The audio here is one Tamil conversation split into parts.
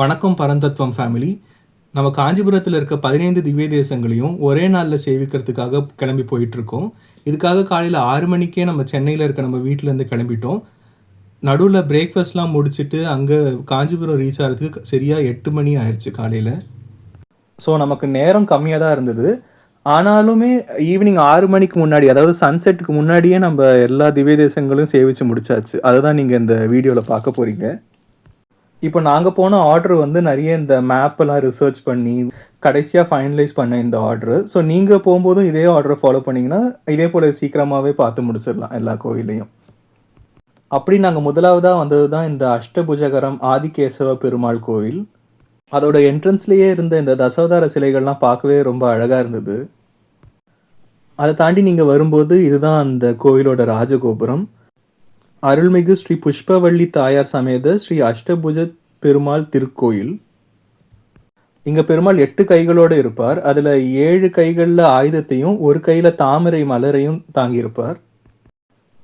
வணக்கம் பரந்தத்துவம் ஃபேமிலி நம்ம காஞ்சிபுரத்தில் இருக்க பதினைந்து திவ்ய தேசங்களையும் ஒரே நாளில் சேவிக்கிறதுக்காக கிளம்பி போயிட்டுருக்கோம். இதுக்காக காலையில் ஆறு மணிக்கே நம்ம சென்னையில் இருக்க நம்ம வீட்டிலேருந்து கிளம்பிட்டோம். நடுவில் பிரேக்ஃபாஸ்ட்லாம் முடிச்சுட்டு அங்கே காஞ்சிபுரம் ரீச் ஆகிறதுக்கு சரியாக எட்டு மணி ஆயிடுச்சு காலையில். ஸோ நமக்கு நேரம் கம்மியாக தான் இருந்தது. ஆனாலுமே ஈவினிங் ஆறு மணிக்கு முன்னாடி அதாவது சன்செட்டுக்கு முன்னாடியே நம்ம எல்லா திவ்ய தேசங்களும் சேவிச்சு முடிச்சாச்சு. அதுதான் நீங்கள் இந்த வீடியோவில் பார்க்க போகிறீங்க இப்போ நாங்கள் போன ஆர்டர் வந்து நிறைய இந்த மேப்பெல்லாம் ரிசர்ச் பண்ணி கடைசியாக ஃபைனலைஸ் பண்ண இந்த ஆர்டரு ஸோ நீங்கள் போகும்போதும் இதே ஆர்டரை ஃபாலோ பண்ணிங்கன்னா இதே போல் சீக்கிரமாகவே பார்த்து முடிச்சிடலாம் எல்லா கோயிலையும். அப்படி நாங்கள் முதலாவதாக வந்தது தான் இந்த அஷ்டபுஜகரம் ஆதிகேசவ பெருமாள் கோவில் அதோட என்ட்ரன்ஸ்லேயே இருந்த இந்த தசவதார சிலைகள்லாம் பார்க்கவே ரொம்ப அழகாக இருந்தது. அதை தாண்டி நீங்கள் வரும்போது இதுதான் அந்த கோவிலோட ராஜகோபுரம். அருள்மிகு ஸ்ரீ புஷ்பவள்ளி தாயார் சமேத ஸ்ரீ அஷ்டபுஜ பெருமாள் திருக்கோயில். இங்க பெருமாள் எட்டு கைகளோடு இருப்பார். அதுல ஏழு கைகளில் ஆயுதத்தையும் ஒரு கையில தாமரை மலரையும் தாங்கியிருப்பார்.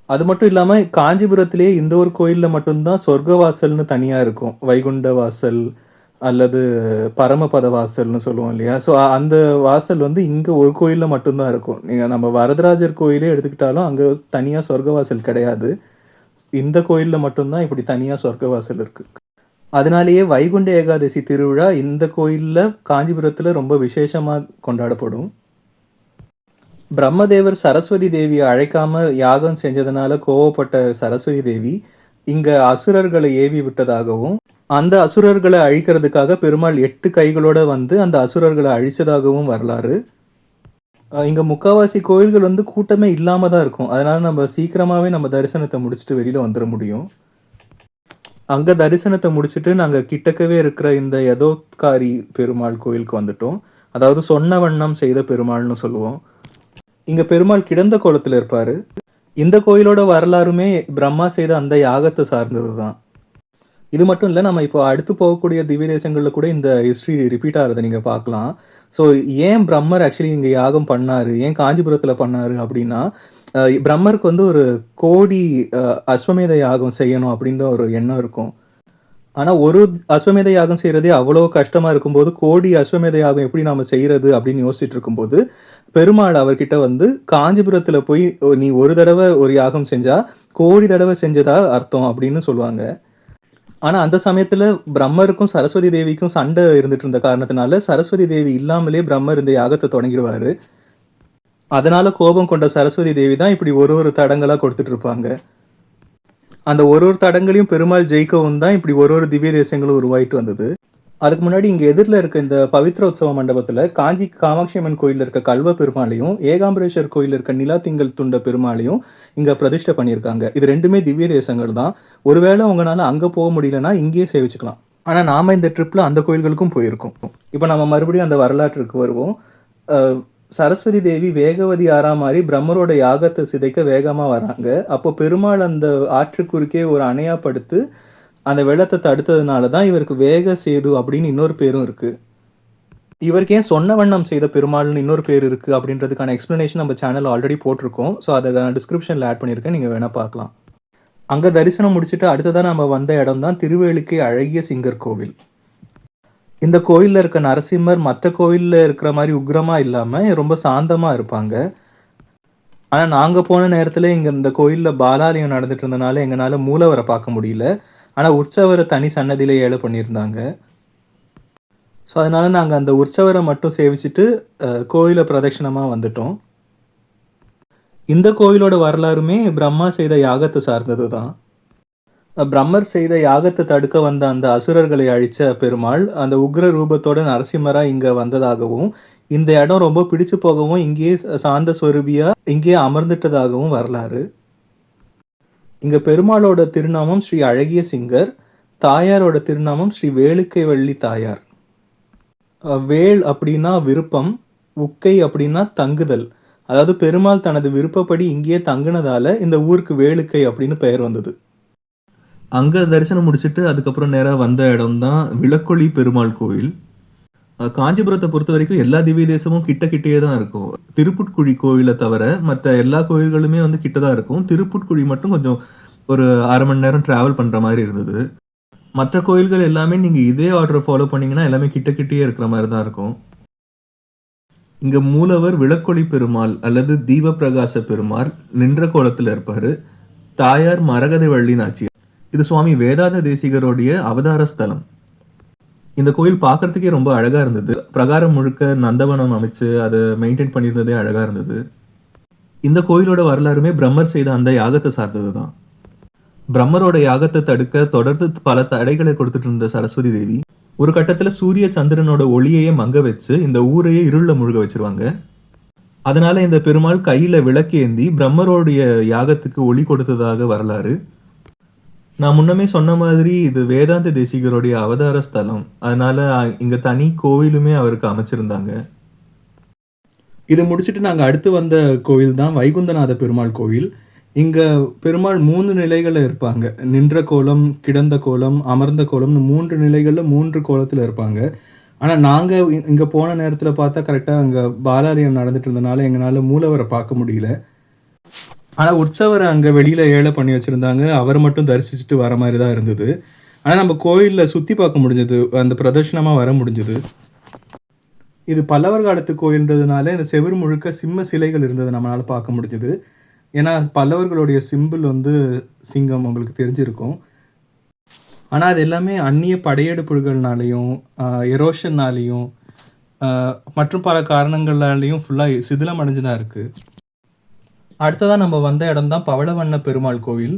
அது மட்டும் இல்லாம காஞ்சிபுரத்திலேயே இந்த ஒரு கோயில்ல மட்டும்தான் சொர்க்கவாசல்னு தனியா இருக்கும். வைகுண்ட வாசல் அல்லது பரமபத வாசல்னு சொல்லுவோம் இல்லையா? ஸோ அந்த வாசல் வந்து இங்கே ஒரு கோயிலில் மட்டும்தான் இருக்கும். நீங்கள் நம்ம வரதராஜர் கோயிலே எடுத்துக்கிட்டாலும் அங்கே தனியாக சொர்க்கவாசல் கிடையாது. இந்த கோயிலில் மட்டும்தான் இப்படி தனியாக சொர்க்கவாசல் இருக்கு. அதனாலேயே வைகுண்ட ஏகாதசி திருவிழா இந்த கோயிலில் காஞ்சிபுரத்தில் ரொம்ப விசேஷமாக கொண்டாடப்படும். பிரம்மதேவர் சரஸ்வதி தேவியை அழைக்காம யாகம் செஞ்சதுனால கோவப்பட்ட சரஸ்வதி தேவி இங்க அசுரர்களை ஏவி விட்டதாகவும் அந்த அசுரர்களை அழிக்கிறதுக்காக பெருமாள் எட்டு கைகளோட வந்து அந்த அசுரர்களை அழிச்சதாகவும் வரலாறு. இங்க முக்காவாசி கோயில்கள் வந்து கூட்டமே இல்லாம தான் இருக்கும். அதனால நம்ம சீக்கிரமாவே நம்ம தரிசனத்தை முடிச்சுட்டு வெளியில வந்துட முடியும். அங்க தரிசனத்தை முடிச்சுட்டு நாங்க கிட்டக்கவே இருக்கிற இந்த யதோத்காரி பெருமாள் கோயிலுக்கு வந்துட்டோம். அதாவது சொன்ன வண்ணம் செய்த பெருமாள்னு சொல்லுவோம். இங்க பெருமாள் கிடந்த கோலத்துல இருப்பாரு. இந்த கோயிலோட வரலாறுமே பிரம்மா செய்த அந்த யாகத்தை சார்ந்தது தான் இது மட்டும் இல்லை நம்ம இப்போ அடுத்து போகக்கூடிய திவ்ய தேசங்களில் கூட இந்த ஹிஸ்ட்ரி ரிப்பீட் ஆகிறத நீங்கள் பார்க்கலாம். ஸோ ஏன் பிரம்மர் ஆக்சுவலி இங்கே யாகம் பண்ணார்? ஏன் காஞ்சிபுரத்தில் பண்ணார் அப்படின்னா பிரம்மருக்கு வந்து ஒரு கோடி அஸ்வமேத யாகம் செய்யணும் அப்படின்ற ஒரு எண்ணம் இருக்கும். ஆனால் ஒரு அஸ்வமேத யாகம் செய்கிறதே அவ்வளோ கஷ்டமாக இருக்கும்போது கோடி அஸ்வமேத யாகம் எப்படி நாம் செய்கிறது அப்படின்னு யோசிச்சுட்டு இருக்கும்போது பெருமாள் அவர்கிட்ட வந்து காஞ்சிபுரத்தில் போய் நீ ஒரு தடவை ஒரு யாகம் செஞ்சால் கோடி தடவை செஞ்சதா அர்த்தம்? அப்படின்னு சொல்லுவாங்க. ஆனால் அந்த சமயத்தில் பிரம்மருக்கும் சரஸ்வதி தேவிக்கும் சண்டை இருந்துட்டு இருந்த காரணத்தினால சரஸ்வதி தேவி இல்லாமலே பிரம்மர் இந்த யாகத்தை தொடங்கிடுவாரு. அதனால கோபம் கொண்ட சரஸ்வதி தேவி தான் இப்படி ஒரு ஒரு தடங்களாக கொடுத்துட்டு இருப்பாங்க. அந்த ஒரு ஒரு தடங்களையும் பெருமாள் ஜெயிக்கவும் தான் இப்படி ஒரு ஒரு திவ்ய தேசங்களும் உருவாயிட்டு வந்தது. அதுக்கு முன்னாடி இங்கே எதிரில் இருக்க இந்த பவித்ர உற்சவ மண்டபத்தில் காஞ்சி காமாட்சி அம்மன் கோயிலில் இருக்க கல்வ பெருமாளையும் ஏகாம்பரேஸ்வர் கோயிலில் இருக்க நிலா திங்கள் துண்ட பெருமாளையும் இங்கே பிரதிஷ்டை பண்ணியிருக்காங்க. இது ரெண்டுமே திவ்ய தேசங்கள் தான். ஒருவேளை உங்களால் அங்கே போக முடியலன்னா இங்கேயே சேவிச்சுக்கலாம். ஆனால் நாம இந்த ட்ரிப்பில் அந்த கோயில்களுக்கும் போயிருக்கோம். இப்போ நம்ம மறுபடியும் அந்த வரலாற்றுக்கு வருவோம். சரஸ்வதி தேவி வேகவதி ஆறா மாதிரி பிரம்மரோட யாகத்தை சிதைக்க வேகமாக வராங்க. அப்போ பெருமாள் அந்த ஆற்று குறுக்கே ஒரு அணையாப்படுத்து படுத்து அந்த வெள்ளத்தை தடுத்ததுனால தான் இவருக்கு வேக சேது அப்படின்னு இன்னொரு பேரும் இருக்கு. இவருக்கு ஏன் சொன்ன வண்ணம் செய்த பெருமாள்னு இன்னொரு பேர் இருக்கு அப்படின்றதுக்கான எக்ஸ்பிளனேஷன் நம்ம சேனல் ஆல்ரெடி போட்டிருக்கோம். ஸோ அதை நான் டிஸ்கிரிப்ஷனில் ஆட் பண்ணியிருக்கேன். நீங்கள் வேணால் பார்க்கலாம். அங்கே தரிசனம் முடிச்சுட்டு அடுத்ததாக நம்ம வந்த இடம் தான் திருவேலுக்கை அழகிய சிங்கர் கோவில். இந்த கோயிலில் இருக்க நரசிம்மர் மற்ற கோயிலில் இருக்கிற மாதிரி உக்ரமாக இல்லாமல் ரொம்ப சாந்தமாக இருப்பாங்க. ஆனால் நாங்கள் போன நேரத்தில் இங்கே இந்த கோயிலில் பாலாலயம் நடந்துட்டு இருந்தனால எங்களால் மூலவரை பார்க்க முடியல. ஆனால் உற்சவரை தனி சன்னதியிலே ஏழை பண்ணியிருந்தாங்க. ஸோ அதனால் நாங்கள் அந்த உற்சவரை மட்டும் சேவிச்சுட்டு கோயிலை பிரதட்சணமாக வந்துட்டோம். இந்த கோயிலோட வரலாறுமே பிரம்மா செய்த யாகத்தை சார்ந்தது தான். பிரம்மர் செய்த யாகத்தை தடுக்க வந்த அந்த அசுரர்களை அழிச்ச பெருமாள் அந்த உக்ர ரூபத்தோட நரசிம்மரா இங்கே வந்ததாகவும் இந்த இடம் ரொம்ப பிடிச்சு போகவும் இங்கேயே சாந்த சொருபியாக இங்கேயே அமர்ந்துட்டதாகவும் வரலாறு. இங்கே பெருமாளோட திருநாமம் ஸ்ரீ அழகிய சிங்கர் தாயாரோட திருநாமம் ஸ்ரீ வேலுக்கை வள்ளி தாயார் வேல் அப்படின்னா விருப்பம் உக்கை அப்படின்னா தங்குதல். அதாவது பெருமாள் தனது விருப்பப்படி இங்கேயே தங்குனதால இந்த ஊருக்கு வேலுக்கை அப்படின்னு பெயர் வந்தது. அங்கே தரிசனம் முடிச்சுட்டு அதுக்கப்புறம் நேராக வந்த இடம் தான் விளக்கொளி பெருமாள் கோயில். காஞ்சிபுரத்தை பொறுத்த வரைக்கும் எல்லா திவ்ய தேசமும் கிட்ட கிட்டே தான் இருக்கும். திருப்புட்குழி கோவிலை தவிர மற்ற எல்லா கோயில்களுமே வந்து கிட்ட தான் இருக்கும். திருப்புட்குழி மட்டும் கொஞ்சம் ஒரு அரை மணி நேரம் ட்ராவல் பண்ணுற மாதிரி இருந்தது. மற்ற கோயில்கள் எல்லாமே நீங்கள் இதே ஆர்டரை ஃபாலோ பண்ணிங்கன்னா எல்லாமே கிட்ட கிட்டே இருக்கிற மாதிரி தான் இருக்கும். இங்கே மூலவர் விளக்கொளி பெருமாள் அல்லது தீபப்பிரகாச பெருமாள் நின்ற கோலத்தில் இருப்பார். தாயார் மரகத வள்ளி நாச்சியார். இது சுவாமி வேதாந்த தேசிகருடைய அவதார ஸ்தலம். இந்த கோயில் பார்க்கறதுக்கே ரொம்ப அழகா இருந்தது. பிரகாரம் முழுக்க நந்தவனம் அமைச்சு அதை மெயின்டைன் பண்ணியிருந்ததே அழகா இருந்தது. இந்த கோயிலோட வரலாறுமே பிரம்மர் செய்த அந்த யாகத்தை சார்ந்தது தான் பிரம்மரோட யாகத்தை தடுக்க தொடர்ந்து பல தடைகளை கொடுத்துட்டு இருந்த சரஸ்வதி தேவி ஒரு கட்டத்துல சூரிய சந்திரனோட ஒளியையே மங்க வச்சு இந்த ஊரையே இருள முழுக வச்சிருவாங்க. அதனால இந்த பெருமாள் கையில விளக்கேந்தி பிரம்மரோடைய யாகத்துக்கு ஒளி கொடுத்ததாக வரலாறு. நான் முன்னமே சொன்ன மாதிரி இது வேதாந்த தேசிகருடைய அவதார ஸ்தலம். அதனால இங்கே இங்க தனி கோவிலுமே அவருக்கு அமைச்சிருந்தாங்க. இது முடிச்சுட்டு நாங்கள் அடுத்து வந்த கோவில் தான் வைகுந்தநாத பெருமாள் கோவில். இங்கே பெருமாள் மூணு நிலைகளில் இருப்பாங்க. நின்ற கோலம் கிடந்த கோலம் அமர்ந்த கோலம்னு மூன்று நிலைகளில் மூன்று கோலத்தில் இருப்பாங்க. ஆனால் நாங்கள் இங்கே போன நேரத்தில் பார்த்தா கரெக்டாக அங்கே பாலாலயம் நடந்துட்டு இருந்தனால எங்களால் மூலவரை பார்க்க முடியல. ஆனால் உற்சவரை அங்கே வெளியில் ஏழை பண்ணி வச்சுருந்தாங்க. அவர் மட்டும் தரிசிச்சுட்டு வர மாதிரி தான் இருந்தது. ஆனால் நம்ம கோயிலில் சுற்றி பார்க்க முடிஞ்சது அந்த பிரதர்ஷனமாக வர முடிஞ்சது. இது பல்லவர் காலத்து கோயில்ன்றதுனால இந்த செவுரு முழுக்க சிம்ம சிலைகள் இருந்தது நம்மளால பார்க்க முடிஞ்சது. ஏன்னா பல்லவர்களுடைய சிம்பிள் வந்து சிங்கம் உங்களுக்கு தெரிஞ்சிருக்கும். ஆனால் அது எல்லாமே அந்நிய படையெடுப்புகள்னாலையும் எரோஷன்னாலையும் மற்றும் பல காரணங்களாலையும் ஃபுல்லாக சிதிலம் அடைஞ்சு தான் இருக்குது அடுத்ததாக நம்ம வந்த இடம் தான் பவளவண்ண பெருமாள் கோவில்.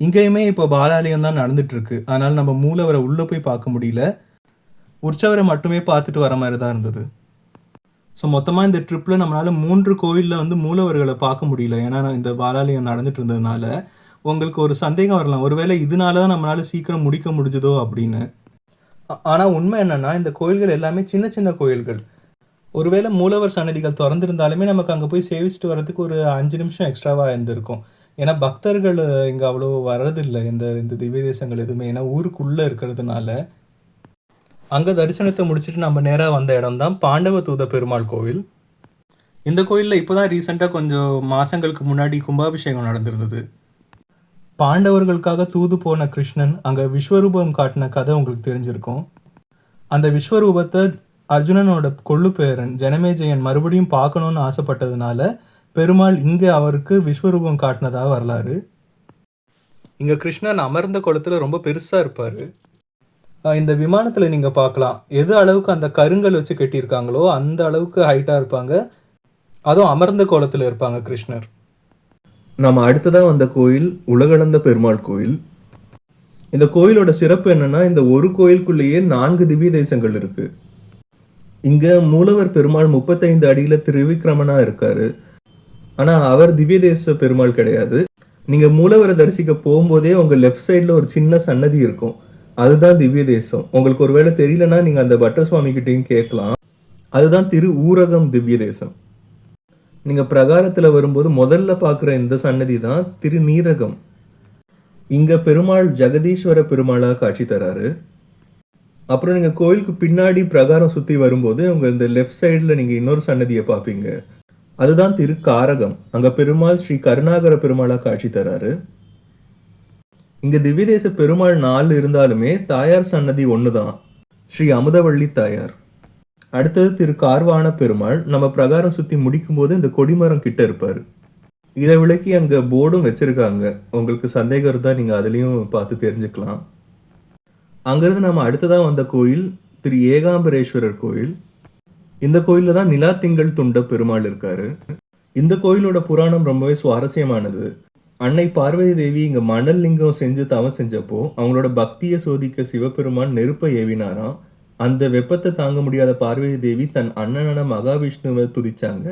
இங்கேயுமே இப்போ பாலாலயம் தான் நடந்துட்டுருக்கு. அதனால் நம்ம மூலவரை உள்ளே போய் பார்க்க முடியல. உற்சவரை மட்டுமே பார்த்துட்டு வர மாதிரி தான் இருந்தது. ஸோ மொத்தமாக இந்த ட்ரிப்பில் நம்மளால் மூன்று கோவிலில் வந்து மூலவர்களை பார்க்க முடியல. ஏன்னா இந்த பாலாலயம் நடந்துட்டு இருந்ததுனால உங்களுக்கு ஒரு சந்தேகம் வரலாம். ஒருவேளை இதனால தான் நம்மளால் சீக்கிரம் முடிக்க முடிஞ்சதோ அப்படின்னு. ஆனால் உண்மை என்னென்னா இந்த கோயில்கள் எல்லாமே சின்ன சின்ன கோயில்கள். ஒருவேளை மூலவர் சன்னதிகள் திறந்திருந்தாலுமே நமக்கு அங்கே போய் சேவிச்சுட்டு வரதுக்கு ஒரு அஞ்சு நிமிஷம் எக்ஸ்ட்ராவாக இருந்திருக்கும். ஏன்னா பக்தர்கள் இங்கே அவ்வளோ வர்றதில்லை. இந்த இந்த திவ்ய தேசங்கள் எதுவுமே. ஏன்னா ஊருக்குள்ளே இருக்கிறதுனால. அங்கே தரிசனத்தை முடிச்சுட்டு நம்ம நேராக வந்த இடம் தான் பாண்டவ தூத பெருமாள் கோவில். இந்த கோயிலில் இப்போ தான் ரீசெண்டாக கொஞ்சம் மாதங்களுக்கு முன்னாடி கும்பாபிஷேகம் நடந்திருந்தது. பாண்டவர்களுக்காக தூது போன கிருஷ்ணன் அங்கே விஸ்வரூபம் காட்டின கதை உங்களுக்கு தெரிஞ்சிருக்கும். அந்த விஸ்வரூபத்தை அர்ஜுனனோட கொள்ளு பேரன் ஜனமேஜயன் மறுபடியும் பார்க்கணும்னு ஆசைப்பட்டதுனால பெருமாள் இங்கே அவருக்கு விஸ்வரூபம் காட்டினதாக வரலாறு. இங்கே கிருஷ்ணன் அமர்ந்த குளத்தில் ரொம்ப பெருசாக இருப்பார். இந்த விமானத்தில் நீங்கள் பார்க்கலாம். எது அளவுக்கு அந்த கருங்கல் வச்சு கட்டியிருக்காங்களோ அந்த அளவுக்கு ஹைட்டாக இருப்பாங்க. அதுவும் அமர்ந்த கோலத்தில் இருப்பாங்க கிருஷ்ணர். நம்ம அடுத்ததாக வந்த கோயில் உலகளந்த பெருமாள் கோயில். இந்த கோயிலோட சிறப்பு என்னன்னா இந்த ஒரு கோயிலுக்குள்ளேயே நான்கு திவ்ய தேசங்கள் இருக்குது இங்க மூலவர் பெருமாள் முப்பத்தைந்து அடியில திருவிக்கிரமனா இருக்காரு. ஆனா அவர் திவ்ய தேச பெருமாள் கிடையாது. நீங்க மூலவரை தரிசிக்க போகும்போதே உங்க லெஃப்ட் சைடில் ஒரு சின்ன சன்னதி இருக்கும். அதுதான் திவ்ய தேசம். உங்களுக்கு ஒருவேளை தெரியலனா நீங்க அந்த பட்டர்சுவாமி கேட்கலாம். அதுதான் திரு ஊரகம் திவ்ய தேசம். நீங்க பிரகாரத்துல வரும்போது முதல்ல பார்க்குற இந்த சன்னதி தான் திரு நீரகம் இங்க பெருமாள் ஜெகதீஸ்வர பெருமாளா காட்சி தராரு. அப்புறம் நீங்கள் கோயிலுக்கு பின்னாடி பிரகாரம் சுற்றி வரும்போது உங்கள் இந்த லெஃப்ட் சைடில் நீங்கள் இன்னொரு சன்னதியை பார்ப்பீங்க. அதுதான் திரு காரகம் அங்கே பெருமாள் ஸ்ரீ கருணாகர பெருமாளாக காட்சி தராரு. இங்கே திவ்யதேச பெருமாள் நாலு இருந்தாலுமே தாயார் சன்னதி ஒன்று தான் ஸ்ரீ அமுதவள்ளி தாயார். அடுத்தது திரு கார்வான பெருமாள். நம்ம பிரகாரம் சுற்றி முடிக்கும் போது இந்த கொடிமரம் கிட்ட இருப்பார். இதை விளக்கி அங்கே போர்டும் வச்சிருக்காங்க. உங்களுக்கு சந்தேகம் இருந்தால் நீங்கள் அதுலேயும் பார்த்து தெரிஞ்சுக்கலாம். அங்கேருந்து நம்ம அடுத்ததாக வந்த கோயில் திரு ஏகாம்பரேஸ்வரர் கோயில். இந்த கோயிலில் தான் நிலா திங்கள் துண்ட பெருமாள் இருக்காரு. இந்த கோயிலோட புராணம் ரொம்பவே சுவாரஸ்யமானது. அன்னை பார்வதி தேவி இங்கே மணல் லிங்கம் செஞ்சு தவம் செஞ்சப்போ அவங்களோட பக்தியை சோதிக்க சிவபெருமான் நெருப்பை ஏவினாராம். அந்த வெப்பத்தை தாங்க முடியாத பார்வதி தேவி தன் அண்ணனான மகாவிஷ்ணுவை துதிச்சாங்க.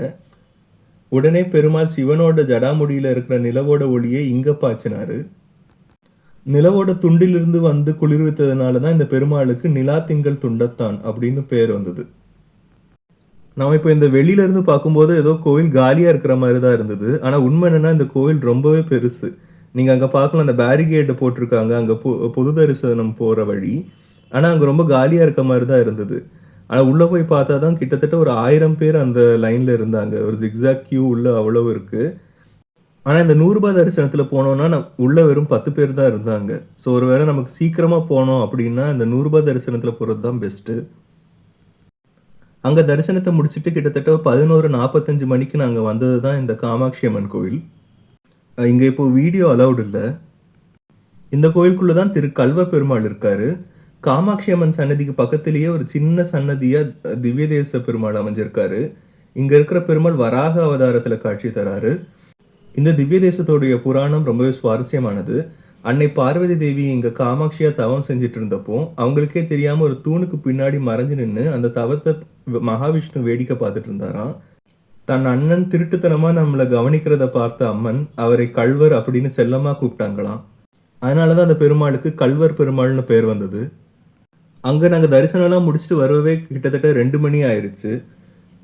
உடனே பெருமாள் சிவனோட ஜடாமுடியில் இருக்கிற நிலவோட ஒளியை இங்கே பாய்ச்சினாரு. நிலவோட துண்டிலிருந்து வந்து குளிர்வித்ததுனால தான் இந்த பெருமாளுக்கு நிலா திங்கள் துண்டத்தான் அப்படின்னு பேர் வந்தது. நம்ம இப்போ இந்த வெளியிலேருந்து பார்க்கும்போது ஏதோ கோவில் காலியாக இருக்கிற மாதிரி தான் இருந்தது. ஆனால் உண்மை என்னென்னா இந்த கோயில் ரொம்பவே பெருசு. நீங்கள் அங்கே பார்க்கலாம் அந்த பேரிகேட் போட்டிருக்காங்க அங்கே பொ- பொது தரிசனம் போகிற வழி. ஆனால் அங்கே ரொம்ப காலியாக இருக்க மாதிரி தான் இருந்தது. ஆனால் உள்ளே போய் பார்த்தா தான் கிட்டத்தட்ட ஒரு ஆயிரம் பேர் அந்த லைனில் இருந்தாங்க. ஒரு ஜிக்ஸாக் கியூ உள்ள அவ்வளவு இருக்குது ஆனால் இந்த நூறுரூபா தரிசனத்தில் போனோம்னா நம் உள்ளே வெறும் பத்து பேர் தான் இருந்தாங்க. ஸோ ஒருவேளை நமக்கு சீக்கிரமாக போனோம் அப்படின்னா இந்த நூறுரூபா தரிசனத்தில் போகிறது தான் பெஸ்ட்டு அங்கே தரிசனத்தை முடிச்சுட்டு கிட்டத்தட்ட பதினோரு நாற்பத்தஞ்சு மணிக்கு நாங்கள் வந்தது தான் இந்த காமாட்சி அம்மன் கோயில். இங்கே இப்போ வீடியோ அலௌடு இல்லை. இந்த கோயிலுக்குள்ளே தான் திரு கல்வ பெருமாள் இருக்கார். காமாட்சி அம்மன் சன்னதிக்கு பக்கத்திலேயே ஒரு சின்ன சன்னதியாக திவ்ய தேச பெருமாள் அமைஞ்சிருக்காரு. இங்கே இருக்கிற பெருமாள் வராக அவதாரத்தில் காட்சி தராரு. இந்த திவ்ய தேசத்தோடைய புராணம் ரொம்பவே சுவாரஸ்யமானது. அன்னை பார்வதி தேவி இங்க காமாட்சியா தவம் செஞ்சுட்டு இருந்தப்போ அவங்களுக்கே தெரியாமல் ஒரு தூணுக்கு பின்னாடி மறைஞ்சு நின்று அந்த தவத்தை மகாவிஷ்ணு வேடிக்கை பார்த்துட்டு இருந்தாராம் தன் அண்ணன் திருட்டுத்தனமா நம்மளை கவனிக்கிறத பார்த்த அம்மன் அவரை கல்வர் அப்படின்னு செல்லமாக கூப்பிட்டாங்களாம். அதனாலதான் அந்த பெருமாளுக்கு கல்வர் பெருமாள்னு பேர் வந்தது. அங்க நாங்கள் தரிசனம்லாம் முடிச்சுட்டு வரவே கிட்டத்தட்ட ரெண்டு மணி ஆயிருச்சு.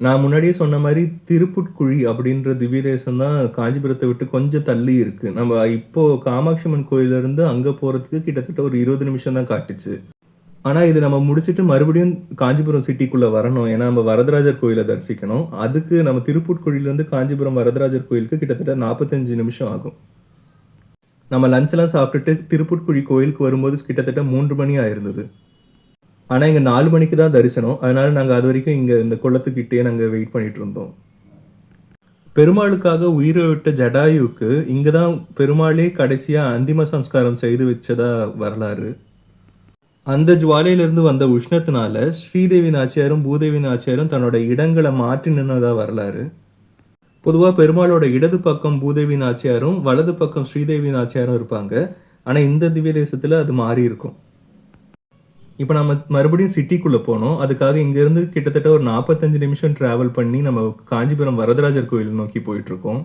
நான் முன்னாடியே சொன்ன மாதிரி திருப்புட்குழி அப்படின்ற திவ்ய தேசம் தான் காஞ்சிபுரத்தை விட்டு கொஞ்சம் தள்ளி இருக்கு. நம்ம இப்போ காமாட்சி அம்மன் கோயில்ல அங்கே போகிறதுக்கு போறதுக்கு கிட்டத்தட்ட ஒரு இருபது நிமிஷம் தான் காட்டுச்சு. ஆனால் இது நம்ம முடிச்சுட்டு மறுபடியும் காஞ்சிபுரம் சிட்டிக்குள்ளே வரணும். ஏன்னா நம்ம வரதராஜர் கோயிலை தரிசிக்கணும். அதுக்கு நம்ம திருப்புட்குழியிலேருந்து காஞ்சிபுரம் வரதராஜர் கோயிலுக்கு கிட்டத்தட்ட நாற்பத்தஞ்சு நிமிஷம் ஆகும். நம்ம லஞ்செல்லாம் சாப்பிட்டுட்டு திருப்புட்குழி கோயிலுக்கு வரும்போது கிட்டத்தட்ட மூன்று மணி ஆயிருந்தது. ஆனால் இங்கே நாலு மணிக்கு தான் தரிசனம். அதனால் நாங்கள் அது வரைக்கும் இங்கே இந்த குளத்துக்கிட்டே நாங்கள் வெயிட் பண்ணிகிட்டு இருந்தோம். பெருமாளுக்காக உயிரை விட்ட ஜடாயுவுக்கு இங்கே தான் பெருமாளே கடைசியாக அந்திம சம்ஸ்காரம் செய்து வச்சதா வரலாறு. அந்த ஜுவாலையிலிருந்து வந்த உஷ்ணத்தினால ஸ்ரீதேவி நாச்சியாரும் பூதேவி நாச்சியாரும் தன்னோட இடங்களை மாற்றி நின்றதாக வரலாறு. பொதுவாக பெருமாளோட இடது பக்கம் பூதேவி நாச்சியாரும் வலது பக்கம் ஸ்ரீதேவி நாச்சியாரும் இருப்பாங்க. ஆனால் இந்த திவ்ய தேசத்தில் அது மாறி இருக்கும். இப்போ நம்ம மறுபடியும் சிட்டிக்குள்ளே போனோம். அதுக்காக இங்கேருந்து கிட்டத்தட்ட ஒரு நாற்பத்தஞ்சு நிமிஷம் ட்ராவல் பண்ணி நம்ம காஞ்சிபுரம் வரதராஜர் கோயில் நோக்கி போயிட்டுருக்கோம்.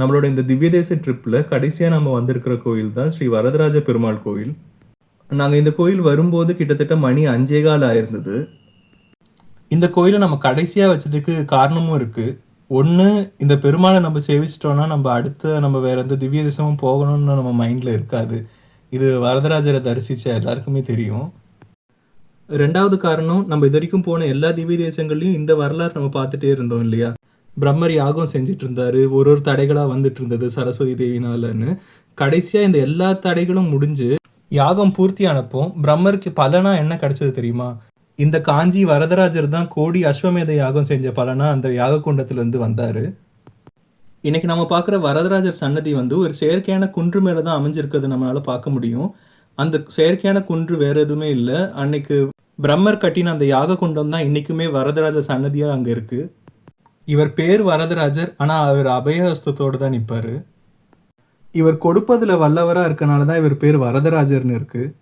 நம்மளோட இந்த திவ்ய தேச ட்ரிப்பில் கடைசியாக நம்ம வந்திருக்கிற கோயில் தான் ஸ்ரீ வரதராஜ பெருமாள் கோயில். நாங்கள் இந்த கோயில் வரும்போது கிட்டத்தட்ட மணி அஞ்சே கால் ஆயிருந்தது. இந்த கோயிலை நம்ம கடைசியாக வச்சதுக்கு காரணமும் இருக்குது ஒன்று இந்த பெருமாளை நம்ம சேவிச்சிட்டோன்னா நம்ம அடுத்த நம்ம வேறு எந்த திவ்ய தேசமும் போகணும்னு நம்ம மைண்டில் இருக்காது. இது வரதராஜரை தரிசித்த எல்லாருக்குமே தெரியும். ரெண்டாவது காரணம் நம்ம இது வரைக்கும் போன எல்லா திவ்ய தேசங்கள்லையும் இந்த வரலாறு நம்ம பார்த்துட்டே இருந்தோம் இல்லையா? பிரம்மர் யாகம் செஞ்சுட்டு இருந்தாரு ஒரு ஒரு தடைகளாக வந்துட்டு இருந்தது சரஸ்வதி தேவினாலன்னு. கடைசியாக இந்த எல்லா தடைகளும் முடிஞ்சு யாகம் பூர்த்தி ஆனப்போ பிரம்மருக்கு பலனா என்ன கிடைச்சது தெரியுமா? இந்த காஞ்சி வரதராஜர் தான் கோடி அஸ்வமேத யாகம் செஞ்ச பலனா அந்த யாக குண்டத்திலிருந்து வந்தாரு. இன்றைக்கி நம்ம பார்க்குற வரதராஜர் சன்னதி வந்து ஒரு செயற்கையான குன்று மேலே தான் அமைஞ்சிருக்கிறது நம்மளால பார்க்க முடியும். அந்த செயற்கையான குன்று வேறு எதுவுமே இல்லை. அன்னைக்கு பிரம்மர் கட்டின அந்த யாக குண்டம் தான் இன்றைக்குமே வரதராஜர் சன்னதியாக அங்கே இருக்குது இவர் பேர் வரதராஜர் ஆனால் அவர் அபயஹஸ்தத்தோடு தான் நிற்பார் இவர் கொடுப்பதில் வல்லவராக இருக்கனால தான் இவர் பேர் வரதராஜர்னு இருக்குது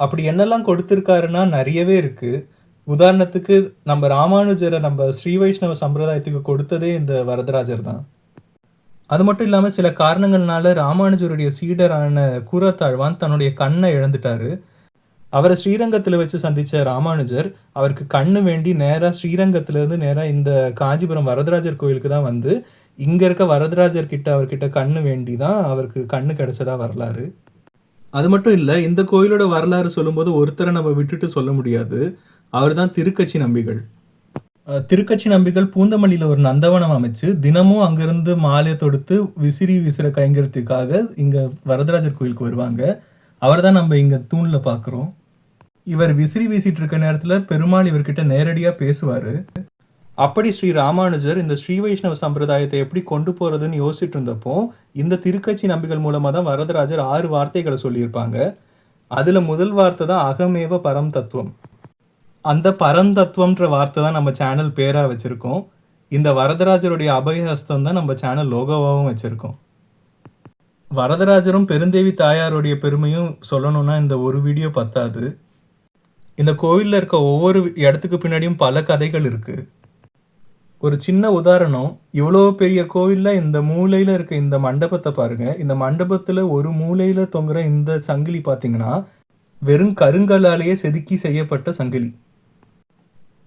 அப்படி என்னெல்லாம் கொடுத்துருக்காருன்னா நிறையவே இருக்குது உதாரணத்துக்கு நம்ம ராமானுஜரை நம்ம ஸ்ரீ வைஷ்ணவ சம்பிரதாயத்துக்கு கொடுத்ததே இந்த வரதராஜர் தான். அது மட்டும் இல்லாமல் சில காரணங்கள்னால ராமானுஜருடைய சீடரான கூரத்தாழ்வான் தன்னுடைய கண்ணை இழந்துட்டாரு. அவரை ஸ்ரீரங்கத்தில் வச்சு சந்தித்த ராமானுஜர் அவருக்கு கண்ணு வேண்டி நேராக ஸ்ரீரங்கத்திலேருந்து நேராக இந்த காஞ்சிபுரம் வரதராஜர் கோயிலுக்கு தான் வந்து இங்கே இருக்க வரதராஜர் கிட்ட அவர்கிட்ட கண்ணு வேண்டி தான் அவருக்கு கண்ணு கிடைச்சதா வரலாறு. அது மட்டும் இல்லை இந்த கோயிலோட வரலாறு சொல்லும்போது ஒருத்தரை நம்ம விட்டுட்டு சொல்ல முடியாது. அவர் தான் திருக்கட்சி நம்பிகள். திருக்கட்சி நம்பிகள் பூந்தமல்லியில் ஒரு நந்தவனம் அமைச்சு தினமும் அங்கிருந்து மாலையை தொடுத்து விசிறி விசிற கைங்கிறதுக்காக இங்கே வரதராஜர் கோயிலுக்கு வருவாங்க. அவர் தான் நம்ம இங்கே தூணில் பார்க்குறோம். இவர் விசிறி வீசிட்டு இருக்க நேரத்தில் பெருமாள் இவர்கிட்ட நேரடியாக பேசுவார். அப்படி ஸ்ரீ ராமானுஜர் இந்த ஸ்ரீ வைஷ்ணவ சம்பிரதாயத்தை எப்படி கொண்டு போகிறதுன்னு யோசிச்சுட்டு இருந்தப்போ இந்த திருக்கட்சி நம்பிகள் மூலமாக தான் வரதராஜர் ஆறு வார்த்தைகளை சொல்லியிருப்பாங்க. அதில் முதல் வார்த்தை தான் அகமேவ பரம் தத்துவம். அந்த பரந்தத்துவம்ன்ற வார்த்தை தான் நம்ம சேனல் பேராக வச்சுருக்கோம். இந்த வரதராஜருடைய அபயஹஸ்தம் தான் நம்ம சேனல் லோகோவாகவும் வச்சுருக்கோம். வரதராஜரும் பெருந்தேவி தாயாருடைய பெருமையும் சொல்லணும்னா இந்த ஒரு வீடியோ பத்தாது. இந்த கோவிலில் இருக்க ஒவ்வொரு இடத்துக்கு பின்னாடியும் பல கதைகள் இருக்குது ஒரு சின்ன உதாரணம் இவ்வளோ பெரிய கோவில்ல இந்த மூலையில் இருக்க இந்த மண்டபத்தை பாருங்கள் இந்த மண்டபத்தில் ஒரு மூலையில் தொங்குற இந்த சங்கிலி பார்த்தீங்கன்னா வெறும் கருங்கல்லாலேயே செதுக்கி செய்யப்பட்ட சங்கிலி.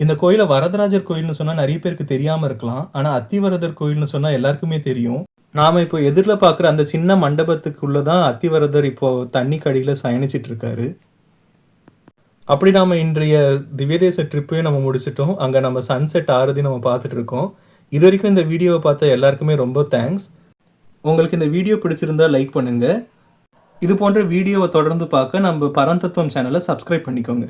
இந்த கோயிலை வரதராஜர் கோயில்னு சொன்னால் நிறைய பேருக்கு தெரியாமல் இருக்கலாம். ஆனால் அத்திவரதர் கோயில்னு சொன்னால் எல்லாருக்குமே தெரியும். நாம் இப்போ எதிரில் பார்க்குற அந்த சின்ன மண்டபத்துக்குள்ளே தான் அத்திவரதர் இப்போது தண்ணி கடியில் பயணிச்சிட்டு இருக்காரு. அப்படி நாம் இன்றைய திவ்யதேச ட்ரிப்பையும் நம்ம முடிச்சிட்டோம். அங்கே நம்ம சன்செட் ஆறுதையும் நம்ம பார்த்துட்டு இருக்கோம். இது வரைக்கும் இந்த வீடியோவை பார்த்த எல்லாருக்குமே ரொம்ப தேங்க்ஸ் உங்களுக்கு இந்த வீடியோ பிடிச்சிருந்தா லைக் பண்ணுங்கள் இது போன்ற வீடியோவை தொடர்ந்து பார்க்க நம்ம பரந்தத்துவம் சேனலை சப்ஸ்கிரைப் பண்ணிக்கோங்க.